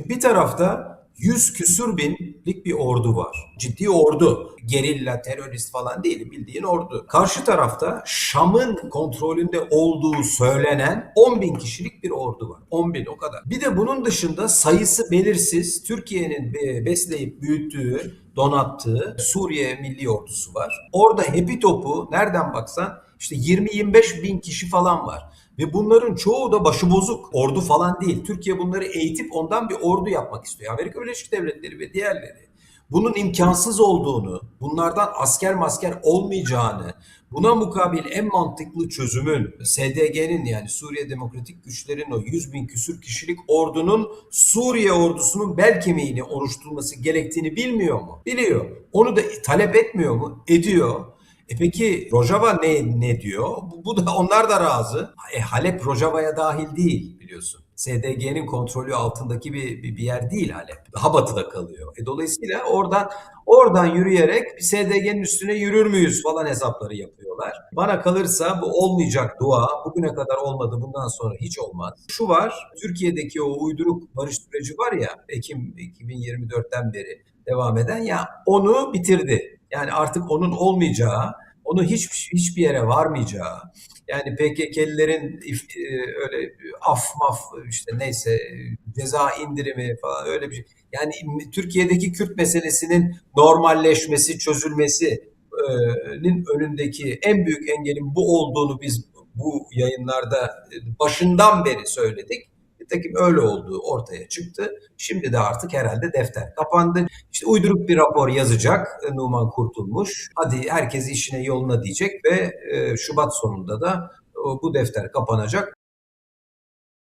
Şimdi bir tarafta 100 küsür binlik bir ordu var. Ciddi ordu. Gerilla, terörist falan değil bildiğin ordu. Karşı tarafta Şam'ın kontrolünde olduğu söylenen 10 bin kişilik bir ordu var. 10 bin o kadar. Bir de bunun dışında sayısı belirsiz Türkiye'nin besleyip büyüttüğü, donattığı Suriye Milli Ordusu var. Orada hepi topu nereden baksan işte 20-25 bin kişi falan var. Ve bunların çoğu da başıbozuk. Ordu falan değil. Türkiye bunları eğitip ondan bir ordu yapmak istiyor. Amerika Birleşik Devletleri ve diğerleri. Bunun imkansız olduğunu, bunlardan asker masker olmayacağını, buna mukabil en mantıklı çözümün SDG'nin yani Suriye Demokratik Güçlerin o 100 bin küsür kişilik ordunun Suriye ordusunun bel kemiğini oluşturması gerektiğini bilmiyor mu? Biliyor. Onu da talep etmiyor mu? Ediyor. E peki Rojava ne ne diyor? Bu, bu da onlar da razı. E Halep Rojava'ya dahil değil biliyorsun. SDG'nin kontrolü altındaki bir, bir, bir yer değil Halep. Daha batıda kalıyor. E dolayısıyla oradan oradan yürüyerek SDG'nin üstüne yürür müyüz falan hesapları yapıyorlar. Bana kalırsa bu olmayacak dua. Bugüne kadar olmadı. Bundan sonra hiç olmaz. Şu var. Türkiye'deki o uyduruk barış süreci var ya Ekim 2024'ten beri devam eden ya onu bitirdi. Yani artık onun olmayacağı, onun hiç hiçbir yere varmayacağı, yani PKK'lilerin e, öyle af maf işte neyse ceza indirimi falan öyle bir şey. Yani Türkiye'deki Kürt meselesinin normalleşmesi, çözülmesinin önündeki en büyük engelin bu olduğunu biz bu yayınlarda başından beri söyledik. Nitekim öyle olduğu ortaya çıktı. Şimdi de artık herhalde defter kapandı. İşte uyduruk bir rapor yazacak e, Numan Kurtulmuş. Hadi herkes işine yoluna diyecek ve e, Şubat sonunda da e, bu defter kapanacak.